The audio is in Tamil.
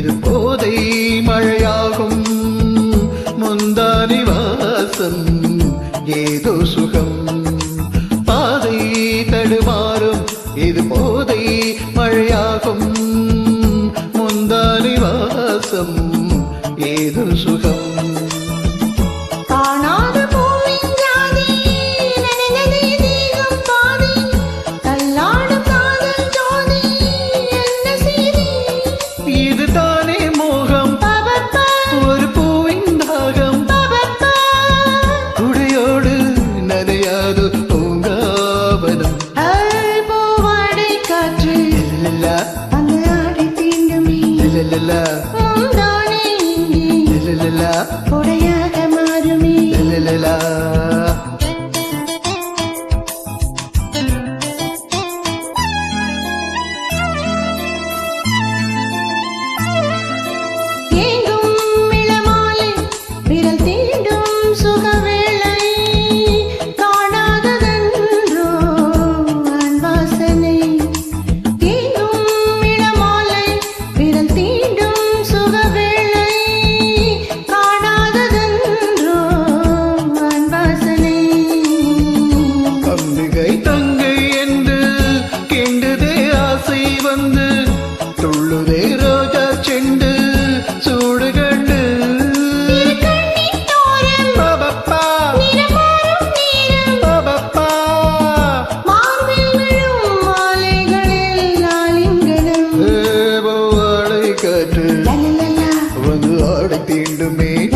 இது போதை மழையாகும். முந்தானி வாசம் ஏதோ சுகம். பாதை தடுமாறும் இது போதை மழையாகும். முந்தானி வாசம் ஏதோ சுகம். la la la la la காற்று வந்து ஆடை தீண்டுமே.